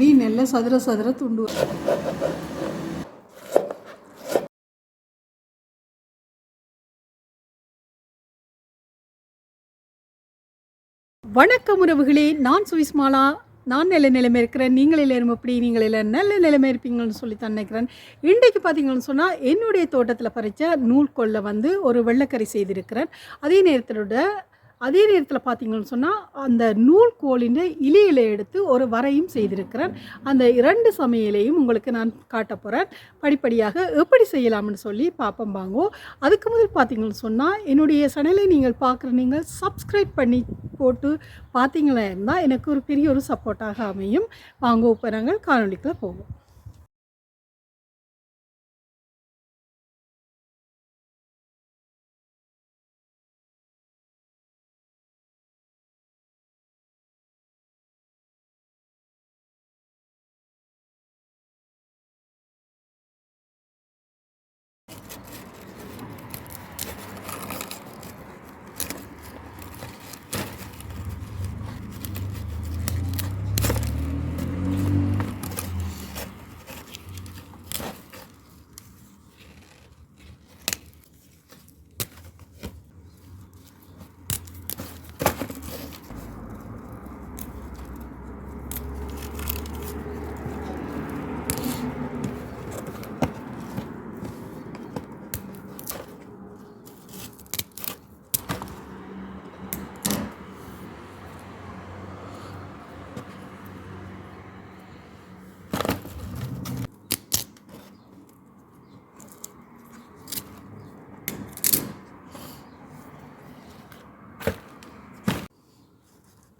இப்படி நல்ல சதுர சதுர துண்டு. வணக்கம் உறவுகளே நான் சுவிஸ்மாலா. நான் நல்ல நிலைமை இருக்கிறேன் நீங்கள் எல்லாரும் எப்படி? நீங்கள் எல்லாம் நல்ல நிலைமை இருப்பீங்கன்னு சொல்லி தான் நினைக்கிறேன். இன்றைக்கு பார்த்தீங்கன்னு சொன்னால் என்னுடைய தோட்டத்தில் பறித்த நூல் கொல்லை வந்து ஒரு வெள்ளைக்கறி செய்திருக்கிறேன். அதே நேரத்தோட அதே நேரத்தில் பார்த்தீங்கன்னு சொன்னால் அந்த நூல் கோலின் இலையில எடுத்து ஒரு வரையும் செய்திருக்கிறேன் அந்த இரண்டு சமையலையும் உங்களுக்கு நான் காட்ட போகிறேன் படிப்படியாக எப்படி செய்யலாம்னு சொல்லி பார்ப்போம் வாங்கோ அதுக்கு முதல் பார்த்தீங்கன்னு சொன்னால் என்னுடைய சேனலை நீங்கள் பார்க்குற நீங்கள் சப்ஸ்கிரைப் பண்ணி போட்டு பார்த்தீங்களா இருந்தால் எனக்கு ஒரு பெரிய ஒரு சப்போர்ட்டாக அமையும். வாங்க இப்போ நாங்கள் காணொலிக்குள்ளே போவோம்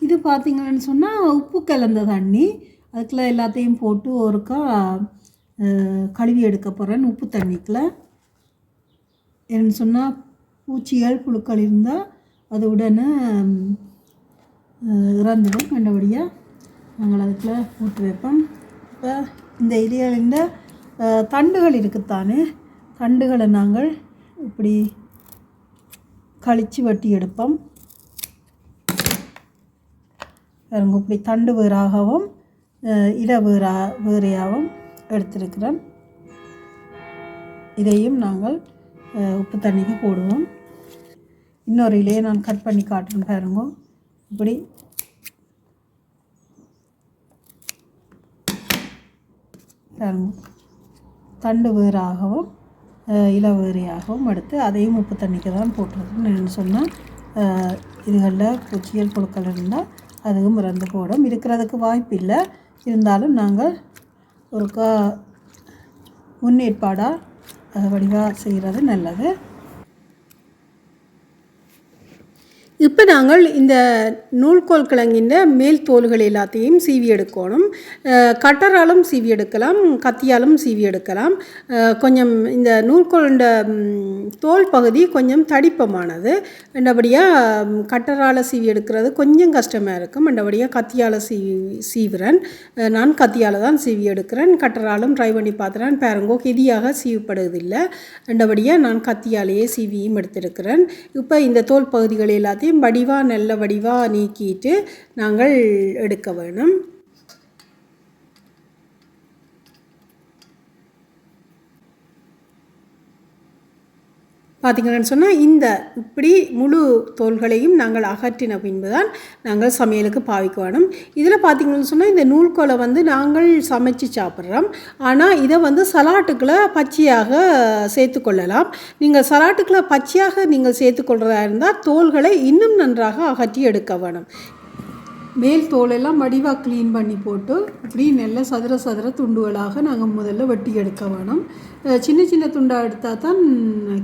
இது பார்த்தீங்கன்னு சொன்னால் உப்பு கலந்த தண்ணி அதுக்குள்ள எல்லாத்தையும் போட்டு ஒருக்கா கழுவி எடுக்க போகிறேன் உப்பு தண்ணிக்குள்ள. என்னன்னு சொன்னால் பூச்சிகள் புழுக்கள் இருந்தால் அது உடனே இறந்துடும். கண்டபடியாக நாங்கள் அதுக்குள்ளே போட்டு வைப்போம். இப்போ இந்த இலைகளின் தண்டுகள் இருக்குத்தானே தண்டுகளை நாங்கள் இப்படி கழித்து வட்டி எடுப்போம் பாருங்க இப்படி தண்டு வேறாகவும் இட இலை வேறா வேறையாகவும் எடுத்திருக்கிறேன். இதையும் நாங்கள் உப்பு தண்ணிக்கு போடுவோம். இன்னொரு இலையை நான் கட் பண்ணி காட்டுறேன் பாருங்க. இப்படி. பாருங்க. தண்டு வேறாகவும் அஹ், வேறையாகவும் எடுத்து அதையும் உப்பு தண்ணிக்கு தான் போட்டிருக்கேன் சொன்னால் இதுகளில் பூச்சியல் புழுக்கள் இருந்தால் அதுவும் இறந்து போடும். இருக்கிறதுக்கு வாய்ப்பு இல்லை இருந்தாலும் நாங்கள் ஒருக்கா முன்னேற்பாடாக வடிவாக செய்கிறது நல்லது. இப்போ நாங்கள் இந்த நூல்கோல் கிழங்கின் மேல் தோல்கள் எல்லாத்தையும் சீவி எடுக்கணும். கட்டராலும் சீவி எடுக்கலாம் கத்தியாலும் சீவி எடுக்கலாம். கொஞ்சம் இந்த நூல்கோலுண்ட தோல் பகுதி கொஞ்சம் தடிப்பமானது. ரெண்டபடியாக கட்டரால் சீவி எடுக்கிறது கொஞ்சம் கஷ்டமாக இருக்கும். ரெண்டபடியாக கத்தியால் சீவி சீவுறேன். நான் கத்தியால் தான் சீவி எடுக்கிறேன். கட்டராலும் ட்ரை பண்ணி பார்த்துறேன் பேரங்கோ கெதியாக சீவப்படுவதில்லை. ரெண்டபடியாக நான் கத்தியாலேயே சீவியும் எடுத்திருக்கிறேன். இப்போ இந்த தோல் பகுதிகள் எல்லாத்தையும் வடிவாக நல்ல வடிவாக நீக்கிட்டு நாங்கள் எடுக்க வேணும். பார்த்தீங்கன்னு சொன்னால் இந்த இப்படி முழு தோல்களையும் நாங்கள் அகற்றின பின்பு தான் நாங்கள் சமையலுக்கு பாவிக்க வேணும். இதில் பார்த்தீங்கன்னு சொன்னால் இந்த நூல்கோலை வந்து நாங்கள் சமைச்சு சாப்பிட்றோம். ஆனால் இதை வந்து சலாட்டுக்களை பச்சையாக சேர்த்துக்கொள்ளலாம் நீங்கள் சலாட்டுக்களை பச்சையாக நீங்கள் சேர்த்துக்கொள்கிறதா இருந்தால் தோல்களை இன்னும் நன்றாக அகற்றி எடுக்க வேணும். மேல் தோலெல்லாம் வடிவாக க்ளீன் பண்ணி போட்டு இப்படி நல்ல சதுர சதுர துண்டுகளாக நாங்கள் முதல்ல வெட்டி எடுக்க வேணும். சின்ன சின்ன துண்டாக எடுத்தால் தான்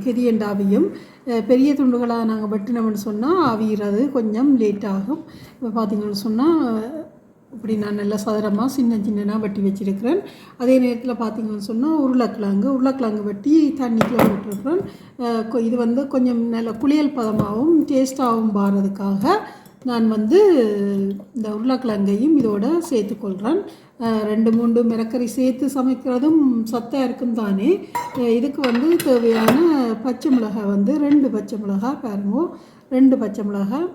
கெரியண்ட் ஆவியும் பெரிய துண்டுகளாக நாங்கள் வெட்டினோம்னு சொன்னால் அவிகிறது கொஞ்சம் லேட் ஆகும். இப்போ பார்த்தீங்கன்னு சொன்னால் இப்படி நான் நல்ல சதுரமாக சின்ன சின்னதாக வெட்டி வச்சுருக்கிறேன். அதே நேரத்தில் பார்த்தீங்கன்னு சொன்னால் உருளைக்கிழங்கு உருளைக்கிழங்கு வெட்டி தண்ணிக்குள்ளே விட்டுருக்குறேன் கொ- இது வந்து கொஞ்சம் நல்ல குளியல் பதமாகவும் டேஸ்ட்டாகவும் பாடுறதுக்காக நான் வந்து இந்த உருளைக்கிழங்கையும் இதோட சேர்த்துக்கொள்கிறேன் ரெண்டு மூன்று மிளக்கறி சேர்த்து சமைக்கிறதும் சத்தாக இருக்கும் தானே. இதுக்கு வந்து தேவையான பச்சை மிளகாய் வந்து ரெண்டு பச்சை மிளகாய் பாருங்க. ரெண்டு பச்சை மிளகாய்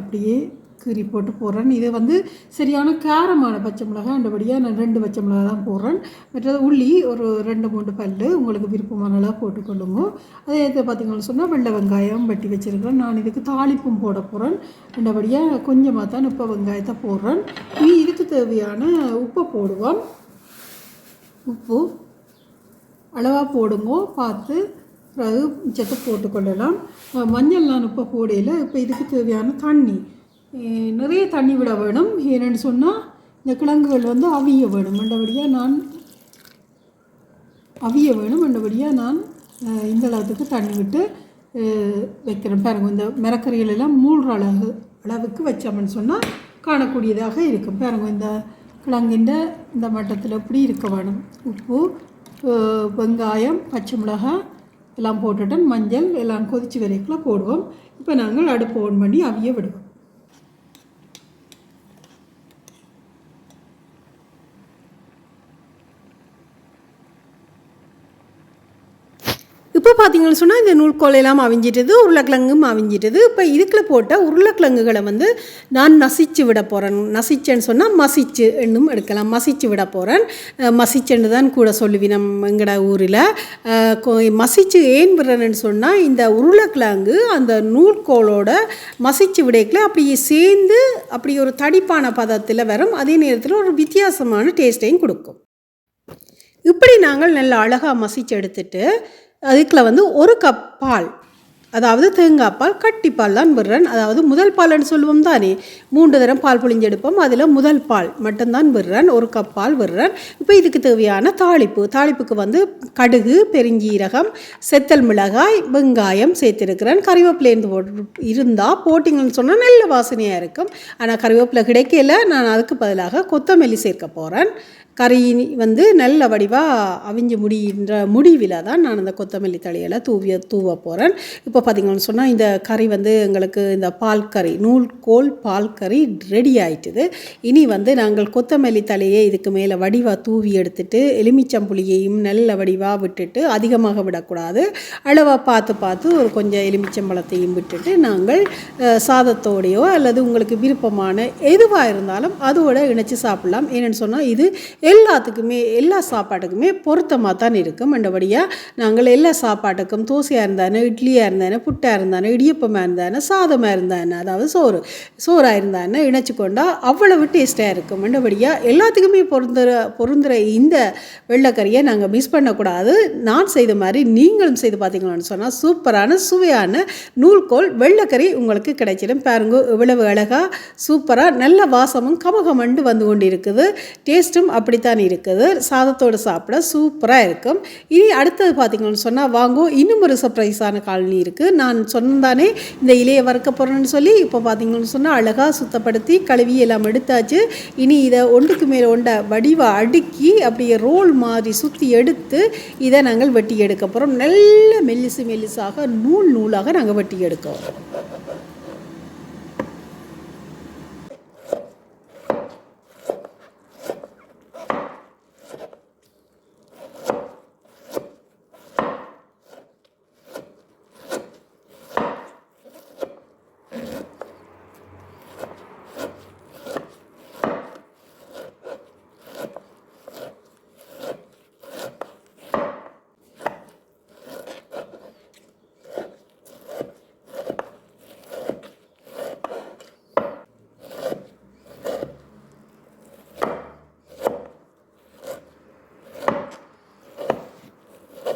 அப்படியே கீறி போட்டு போடுறேன். இது வந்து சரியான காரமான பச்சை மிளகாய் அந்தபடியாக நான் ரெண்டு பச்சை மிளகாய் தான் போடுறேன். மற்றது உள்ளி ஒரு ரெண்டு மூணு பல் உங்களுக்கு விருப்பமான அளவு போட்டுக்கொள்ளுங்க. அதே இது பார்த்தீங்கன்னு சொன்னால் வெள்ளை வெங்காயம் வெட்டி வச்சுருக்கிறேன். நான் இதுக்கு தாளிப்பும் போட போகிறேன் அந்தபடியாக கொஞ்சமாக தான் இப்போ வெங்காயத்தை போடுறேன். இது தேவையான உப்பை போடுவோம். உப்பு அளவாக போடுங்க பார்த்து பிறகு மிச்சத்தை போட்டுக்கொள்ளலாம். மஞ்சள் நான் உப்பை போடையில் இப்போ இதுக்கு தேவையான தண்ணி. நிறைய தண்ணி விட வேணும். ஏன்னு சொன்னால் இந்த கிழங்குகள் வந்து அவிய வேணும். மண்டபடியாக நான் அவிய வேணும். மண்டபடியாக நான் இந்த அளவுக்கு தண்ணி விட்டு வைக்கிறேன். பாருங்க இந்த மிரக்கறிகள் எல்லாம் மூழ்கிற அளவு அளவுக்கு வச்சோம்னு சொன்னால் காணக்கூடியதாக இருக்கும். பாருங்க இந்த கிழங்கின்ற இந்த மட்டத்தில் எப்படி இருக்க வேணும்? உப்பு வெங்காயம் பச்சை மிளகாய் எல்லாம் போட்டுட்டோம் மஞ்சள் எல்லாம் கொதிச்சு வரைக்குள்ள போடுவோம். இப்போ நாங்கள் அடுப்பு ஓன் பண்ணி அவிய விடுவோம். இப்போ பார்த்தீங்கன்னு சொன்னால் இந்த நூல்கோலையெல்லாம் அவிஞ்சிட்டது உருளைக்கிழங்கும் அவிஞ்சிட்டது. இப்போ இதுக்குள்ள போட்ட உருளைக்கிழங்குகளை வந்து நான் நசிச்சு விட போகிறேன் நசிச்சேன்னு சொன்னால் மசிச்சு என்னும் எடுக்கலாம். மசிச்சு விட போகிறேன் மசிச்சன்னு தான் கூட சொல்லுவி நம்ம எங்கட ஊரில். மசிச்சு ஏன் விடுறேன்னு சொன்னால் இந்த உருளைக்கிழங்கு அந்த நூல்கோலோட மசிச்சு விடைக்கில் அப்படி சேர்ந்து அப்படி ஒரு தடிப்பான பதத்தில் வரும். அதே நேரத்தில் ஒரு வித்தியாசமான டேஸ்ட்டையும் கொடுக்கும். இப்படி நாங்கள் நல்ல அழகாக மசிச்சு எடுத்துட்டு அதுக்குள்ள வந்து ஒரு கப் பால். அதாவது தேங்காய் பால் கட்டிப்பால் தான் விடுறேன் அதாவது முதல் பால்னு சொல்லுவோம் தானே? மூன்று தரம் பால் புளிஞ்சு எடுப்போம் அதில் முதல் பால் மட்டும்தான் விடுறேன் ஒரு கப் பால் விடுறேன் இப்போ இதுக்கு தேவையான தாளிப்பு. தாளிப்புக்கு வந்து கடுகு பெருஞ்சீரகம் செத்தல் மிளகாய் வெங்காயம் சேர்த்துருக்கிறேன். கறிவேப்பிலேருந்து போட்டு இருந்தால் போட்டிங்கன்னு சொன்னால் நல்ல வாசனையாக இருக்கும். ஆனால் கறிவேப்பிலை கிடைக்கல. நான் அதுக்கு பதிலாக கொத்தமல்லி சேர்க்க போகிறேன் கறி வந்து நல்ல வடிவாக அவிஞ்சு முடின்ற முடிவில் தான் நான் அந்த கொத்தமல்லி தழையில தூவிய தூவ போகிறேன் இப்போ பார்த்தீங்கன்னு சொன்னால் இந்த கறி வந்து எங்களுக்கு இந்த பால் கறி நூல்கோல் பால் கறி ரெடி ஆயிட்டுது. இனி வந்து நாங்கள் கொத்தமல்லி தலையை இதுக்கு மேலே வடிவாக தூவி எடுத்துட்டு எலுமிச்சம்புளியையும் நல்ல வடிவாக விட்டுட்டு அதிகமாக விடக்கூடாது. அளவாக பார்த்து பார்த்து ஒரு கொஞ்சம் எலுமிச்சம்பழத்தையும் விட்டுட்டு நாங்கள் சாதத்தோடையோ அல்லது உங்களுக்கு விருப்பமான எதுவாக இருந்தாலும் அதோட இணைச்சி சாப்பிடலாம். ஏன்னு சொன்னால் இது எல்லாத்துக்குமே எல்லா சாப்பாட்டுக்குமே பொருத்தமாக தான் இருக்கும். அண்டபடியாக நாங்கள் எல்லா சாப்பாட்டுக்கும் தோசையாக இருந்தானே இட்லியாக இருந்தானே புட்டாக இருந்தானே இடியப்பமாக இருந்தானே சாதமாக இருந்தானே அதாவது சோறு சோறாக இருந்தானே இணைச்சி கொண்டா அவ்வளவு டேஸ்ட்டாக இருக்கும். மண்டபடியாக எல்லாத்துக்குமே பொருந்துற பொருந்துற இந்த வெள்ளைக்கறியை நாங்கள் மிஸ் பண்ணக்கூடாது. நான் செய்த மாதிரி நீங்களும் செய்து பார்த்தீங்களான்னு சொன்னால் சூப்பரான சுவையான நூல்கோல் வெள்ளைக்கறி உங்களுக்கு கிடைச்சிடும். பாருங்க இவ்வளவு அழகாக சூப்பராக நல்ல வாசமும் கமகமண்டு வந்து கொண்டு இருக்குது டேஸ்ட்டும் அப்படித்தான் இருக்குது. சாதத்தோடு சாப்பிட சூப்பராக இருக்கும். இனி அடுத்தது பார்த்தீங்கன்னு சொன்னால் வாங்கோ இன்னும் ஒரு சர்ப்ரைஸான காலனி இருக்குது நான் சொன்னதானே இந்த இலையை வறுக்க போகிறேன்னு சொல்லி இப்போ பார்த்தீங்கன்னு சொன்னால் அழகாக சுத்தப்படுத்தி கழுவி எல்லாம் எடுத்தாச்சு. இனி இதை ஒன்றுக்கு மேலே ஒன்றை வடிவை அடுக்கி அப்படியே ரோல் மாதிரி சுற்றி எடுத்து இதை நாங்கள் வெட்டி எடுக்க போகிறோம் நல்ல மெல்லிசு மெல்லிசாக நூல் நூலாக நாங்கள் வெட்டி எடுக்கிறோம்.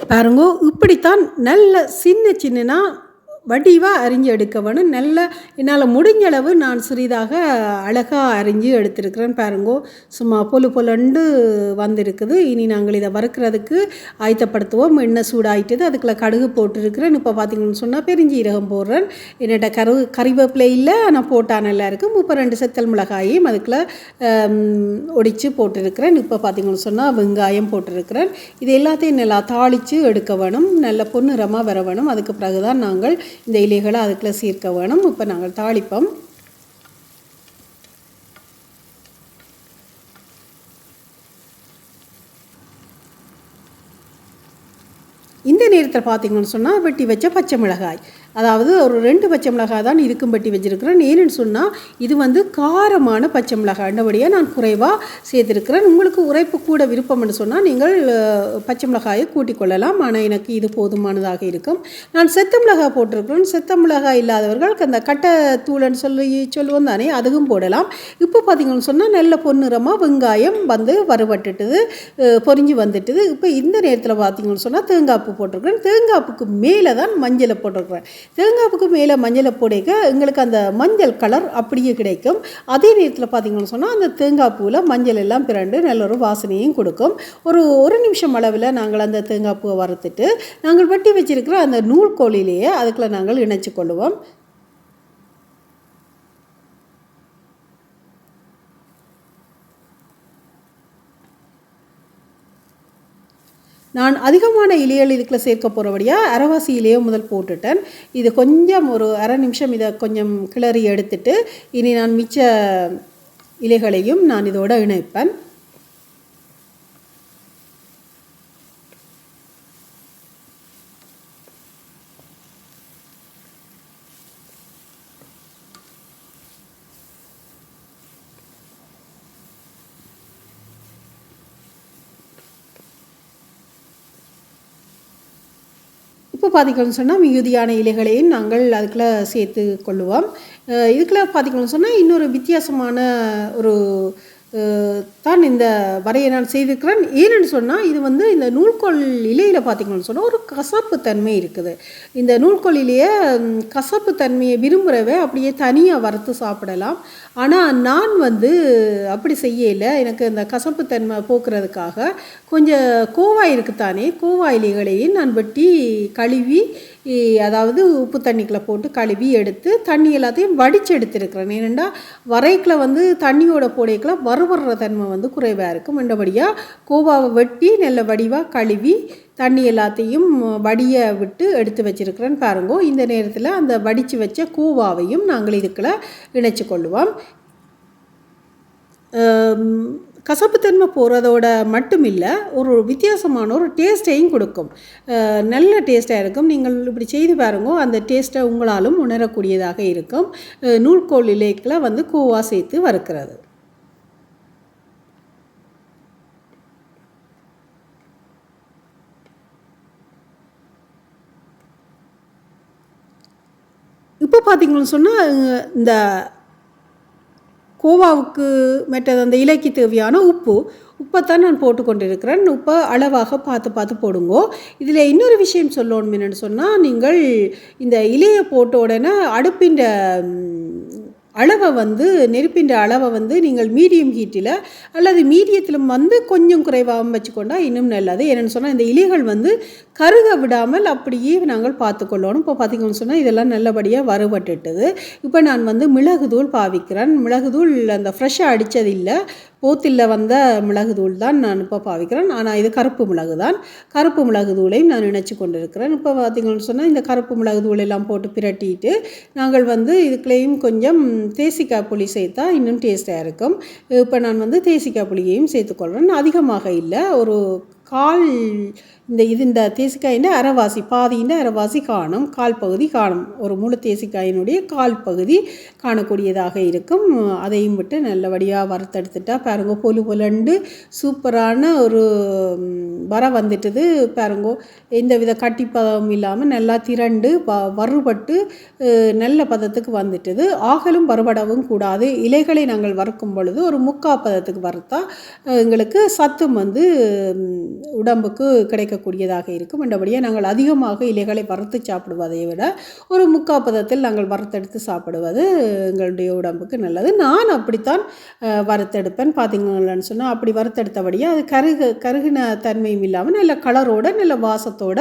பாருங்க இப்படித்தான் நல்ல சின்ன சின்னனா வடிவாக அரிஞ்சு எடுக்க வேணும் நல்ல என்னால் முடிஞ்ச அளவு நான் சிறிதாக அழகாக அரிஞ்சு எடுத்திருக்கிறேன் பாருங்கோ. சும்மா பொலு பொலண்டு வந்திருக்குது. இனி நாங்கள் இதை வறுக்கிறதுக்கு ஆயத்தப்படுத்துவோம். எண்ணெய் சூடாயிட்டது. அதுக்குள்ள கடுகு போட்டிருக்கிறேன். இப்போ பார்த்தீங்கன்னு சொன்னால் பெருஞ்சீரகம் போடுறேன். என்னோட கரு கறிவேப்பிலை இல்லை. ஆனால் போட்டால் நல்லா இப்போ ரெண்டு செத்தல் மிளகாயையும் அதுக்குள்ள ஒடித்து போட்டிருக்கிறேன். இப்போ பார்த்தீங்கன்னு சொன்னால் வெங்காயம் போட்டிருக்கிறேன். இது எல்லாத்தையும் நல்லா தாளித்து எடுக்க வேணும் நல்ல பொன்னிறமாக வர வேணும் அதுக்கு பிறகு தான் நாங்கள் இந்த இலைகளை அதுக்குள்ளே சீர்க்க வேணும். இப்போ நாங்கள் தாளிப்போம். இந்த நேரத்தில் பார்த்தீங்கன்னு சொன்னால் வெட்டி வச்ச பச்சை மிளகாய். அதாவது ஒரு ரெண்டு பச்சை மிளகாய் தான் இருக்கும் பட்டி வச்சுருக்கிறேன். ஏன்னு சொன்னால் இது வந்து காரமான பச்சை மிளகாய் அண்டபடியாக நான் குறைவாக சேர்த்துருக்கிறேன். உங்களுக்கு உரைப்பு கூட விருப்பம்னு சொன்னால் நீங்கள் பச்சை மிளகாயை கூட்டிக் கொள்ளலாம். ஆனால் எனக்கு இது போதுமானதாக இருக்கும். நான் செத்த மிளகாய் போட்டிருக்கிறேன். செத்த மிளகாய் இல்லாதவர்கள் அந்த கட்டை தூளன்னு சொல்லி சொல்லுவோம் தானே அதுவும் போடலாம். இப்போ பார்த்தீங்கன்னு சொன்னால் நல்ல பொன்னிறமாக வெங்காயம் வந்து வறுபட்டுட்டுது பொறிஞ்சு பொரிஞ்சு வந்துட்டுது. இப்போ இந்த நேரத்தில் பார்த்தீங்கன்னு சொன்னால் தேங்காப்பு போட்டிருக்கிறேன். தேங்காப்புக்கு மேலே தான் மஞ்சளை போட்டிருக்கிறேன். தேங்காவுக்கு மேலே மஞ்சளை போடைக்க எங்களுக்கு அந்த மஞ்சள் கலர் அப்படியே கிடைக்கும். அதே நேரத்தில் பார்த்தீங்கன்னு சொன்னால் அந்த தேங்காய் பூவில் மஞ்சள் எல்லாம் பிறண்டு நல்ல ஒரு வாசனையும் கொடுக்கும். ஒரு ஒரு நிமிஷம் அளவில் நாங்கள் அந்த தேங்காய் பூவை வறுத்துட்டு நாங்கள் வெட்டி வச்சிருக்கிற அந்த நூல் கோழிலேயே அதுக்குள்ளே நாங்கள் இணைச்சு கொள்ளுவோம். நான் அதிகமான இலைகள் இதுக்குள்ள சேர்க்க போகிறபடியாக அரைவாசி இலையை முதல் போட்டுட்டேன். இது கொஞ்சம் ஒரு அரை நிமிஷம் இதை கொஞ்சம் கிளறி எடுத்துட்டு இனி நான் மிச்ச இலைகளையும் நான் இதோடு இணைப்பேன். இப்போ பார்த்திங்கன்னு சொன்னால் மிகுதியான இலைகளையும் நாங்கள் அதுக்குள்ளே சேர்த்து கொள்ளுவோம். இதுக்குள்ளே இதுக்குள்ள சொன்னால் இன்னொரு வித்தியாசமான ஒரு தான் இந்த வரையை நான் செய்திருக்கிறேன். ஏன்னு சொன்னால் இது வந்து இந்த நூல்கோல் இலையில் பார்த்திங்கன்னு சொன்னால் ஒரு கசப்பு தன்மை இருக்குது. இந்த நூல்கோல் இலையை கசப்பு தன்மையை விரும்புகிறவே அப்படியே தனியாக வறுத்து சாப்பிடலாம். ஆனால் நான் வந்து அப்படி செய்யலை. எனக்கு இந்த கசப்பு தன்மை போக்குறதுக்காக கொஞ்சம் கோவா இருக்குத்தானே கோவா இலைகளையும் நான் வெட்டி கழுவி அதாவது உப்பு தண்ணிக்குள்ளே போட்டு கழுவி எடுத்து தண்ணி எல்லாத்தையும் வடித்து எடுத்துருக்கிறேன். ஏனெண்டா வரைக்கில் வந்து தண்ணியோட போடைக்கில் வறுவடுற தன்மை வந்து குறைவாக இருக்கும். மண்டபடியாக கோவாவை வெட்டி நல்ல வடிவாக கழுவி தண்ணி எல்லாத்தையும் வடிய விட்டு எடுத்து வச்சிருக்கிறேன் பாருங்கோ. இந்த நேரத்தில் அந்த வடித்து வச்ச கூவாவையும் நாங்கள் இதுக்குள்ள இணைச்சு கொள்ளுவோம். கசப்புத்தன்மை போகிறதோட மட்டும் இல்லை ஒரு வித்தியாசமான ஒரு டேஸ்ட்டையும் கொடுக்கும். நல்ல டேஸ்ட்டாக இருக்கும். நீங்கள் இப்படி செய்து பாருங்க அந்த டேஸ்ட்டை உங்களாலும் உணரக்கூடியதாக இருக்கும். நூல்கோல் இலைக்கில் வந்து கோவா சேர்த்து வறுக்கிறது. இப்போ பார்த்தீங்கன்னு சொன்னால் இந்த கோவாவுக்கு மற்றது அந்த இலைக்கு தேவையான உப்பு. உப்பைத்தான் நான் போட்டுக்கொண்டிருக்கிறேன். உப்பை அளவாக பார்த்து பார்த்து போடுங்கோ. இதில் இன்னொரு விஷயம் சொல்லணும் என்னென்னு சொன்னால் நீங்கள் இந்த இலையை போட்ட உடனே அடுப்பின் அளவை வந்து நெருப்பின் அளவை வந்து நீங்கள் மீடியம் ஹீட்டில் அல்லது மீடியத்தில் வந்து கொஞ்சம் குறைவாக வச்சுக்கொண்டா இன்னும் நல்லது. என்னென்னு சொன்னால் இந்த இலைகள் வந்து கருக விடாமல் அப்படியே நாங்கள் பார்த்துக்கொள்ளணும். இப்போ பார்த்தீங்கன்னு சொன்னால் இதெல்லாம் நல்லபடியாக வறுபட்டுட்டுது. இப்போ நான் வந்து மிளகுதூள் பாவிக்கிறேன். மிளகுதூள் அந்த ஃப்ரெஷ்ஷாக அடித்தது இல்லை போத்தில் வந்த மிளகுதூள் தான் நான் இப்போ பாவிக்கிறேன். ஆனால் இது கருப்பு மிளகு தான் கருப்பு மிளகு தூளையும் நான் நினச்சி கொண்டிருக்கிறேன். இப்போ பார்த்தீங்கன்னு சொன்னால் இந்த கருப்பு மிளகு தூள் எல்லாம் போட்டு பிரட்டிட்டு நாங்கள் வந்து இதுக்குள்ளேயும் கொஞ்சம் தேசிக்காய் புளி சேர்த்தா இன்னும் டேஸ்ட்டாக இருக்கும். இப்போ நான் வந்து தேசிக்காய் புளியையும் சேர்த்துக்கொள்கிறேன் அதிகமாக இல்லை. ஒரு கால் இந்த இது இந்த தேசிக்காயின் அரைவாசி பாதியின் அரைவாசி காணும் கால் பகுதி காணும். ஒரு முழு தேசிக்காயினுடைய கால் பகுதி காணக்கூடியதாக இருக்கும். அதையும் விட்டு நல்லபடியாக வறுத்தெடுத்துட்டா பாருங்க பொலு பொலண்டு சூப்பரான ஒரு வர வந்துட்டுது பாருங்கோ. எந்த வித கட்டிப்பதம் இல்லாமல் நல்லா திரண்டு வ வறுபட்டு நல்ல பதத்துக்கு வந்துட்டுது. ஆகலும் வறுபடவும் கூடாது. இலைகளை நாங்கள் வறுக்கும் பொழுது ஒரு முக்கா பதத்துக்கு வறுத்தா எங்களுக்கு சத்தும் வந்து உடம்புக்கு கிடைக்கக்கூடியதாக இருக்கும். மற்றபடியாக நாங்கள் அதிகமாக இலைகளை வறுத்து சாப்பிடுவதை விட ஒரு முக்கால் பதத்தில் நாங்கள் வறுத்தெடுத்து சாப்பிடுவது எங்களுடைய உடம்புக்கு நல்லது. நான் அப்படித்தான் வறுத்தெடுப்பேன். பார்த்தீங்கன்னு சொன்னால் அப்படி வறுத்தெடுத்தபடியே அது கருகு கருகின தன்மையும் இல்லாமல் நல்ல கலரோட நல்ல வாசத்தோட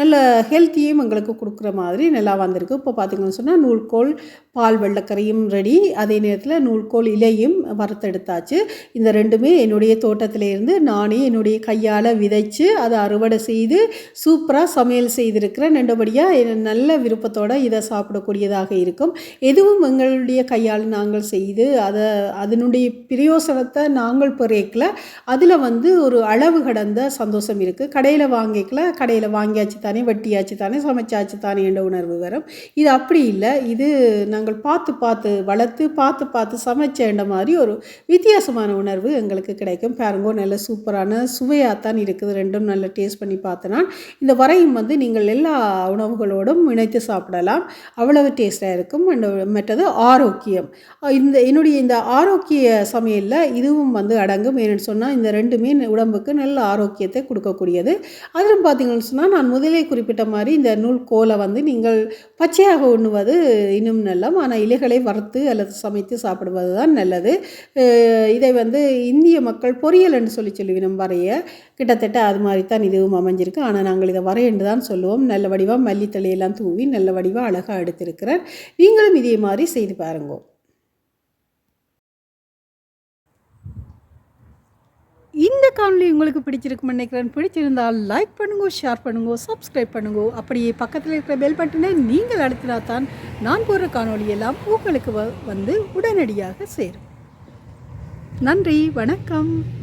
நல்ல ஹெல்த்தியும் எங்களுக்கு கொடுக்குற மாதிரி நல்லா வந்திருக்கு. இப்போ பார்த்தீங்கன்னு சொன்னால் நூல்கோல் பால் வெள்ளக்கரையும் ரெடி அதே நேரத்தில் நூல்கோல் இலையும் வறுத்தெடுத்தாச்சு. இந்த ரெண்டுமே என்னுடைய தோட்டத்திலேருந்து நானே என்னுடைய கையால் விதை விதைச்சு அதை அறுவடை செய்து சூப்பராக சமையல் செய்திருக்கிறேன் ரெண்டபடியாக நல்ல விருப்பத்தோடு இதை சாப்பிடக்கூடியதாக இருக்கும். எதுவும் எங்களுடைய கையால் நாங்கள் செய்து அதை அதனுடைய பிரயோசனத்தை நாங்கள் பெறேக்கல. அதில் வந்து ஒரு அளவு கடந்த சந்தோஷம் இருக்குது கடையில் வாங்கிக்கல. கடையில் வாங்கியாச்சு தானே வெட்டியாச்சு தானே சமைச்சாச்சு தானே என்ற உணர்வு வரும். இது அப்படி இல்லை. இது நாங்கள் பார்த்து பார்த்து வளர்த்து பார்த்து பார்த்து சமைச்சேன்ற மாதிரி ஒரு வித்தியாசமான உணர்வு எங்களுக்கு கிடைக்கும். பாருங்கோ நல்ல சூப்பரான சுவையாகத்தான் இருக்குது ரெண்டும் நல்லா டேஸ்ட் பண்ணி பார்த்தனா இந்த வரையும் வந்து நீங்கள் எல்லா உணவுகளோடும் இணைத்து சாப்பிடலாம். அவ்வளவு டேஸ்ட்டாக இருக்கும். and மற்றது ஆரோக்கியம். இந்த என்னுடைய இந்த ஆரோக்கிய சமையலில் இதுவும் வந்து அடங்கும். ஏன்னு சொன்னால் இந்த ரெண்டுமே உடம்புக்கு நல்ல ஆரோக்கியத்தை கொடுக்கக்கூடியது. அதிலும் பார்த்தீங்கன்னு சொன்னால் நான் முதலே குறிப்பிட்ட மாதிரி இந்த நூல் கோலை வந்து நீங்கள் பச்சையாக உண்ணுவது இன்னும் நல்லம். ஆனால் இலைகளை வறுத்து அல்லது சமைத்து சாப்பிடுவது தான் நல்லது. இதை வந்து இந்திய மக்கள் பொரியல் என்று சொல்லி சொல்லி வரைய கிட்டத்தட்ட அது மாதிரி தான் இதுவும் அமைஞ்சிருக்கு. ஆனால் நாங்கள் இதை வரையண்டு தான் சொல்லுவோம். நல்ல வடிவாக மல்லித்தலையெல்லாம் தூவி நல்ல வடிவாக அழகாக எடுத்திருக்கிறார். நீங்களும் இதே மாதிரி செய்து பாருங்க. இந்த காணொலி உங்களுக்கு பிடிச்சிருக்குன்னு நினைக்கிறேன். பிடிச்சிருந்தால் லைக் பண்ணுங்க ஷேர் பண்ணுங்க சப்ஸ்கிரைப் பண்ணுங்க. அப்படியே பக்கத்தில் இருக்கிற பெல் பட்டனை நீங்கள் அழுத்தினா தான் நான் போடுற காணொலி எல்லாம் உங்களுக்கு வ- வந்து உடனடியாக சேரும். நன்றி வணக்கம்.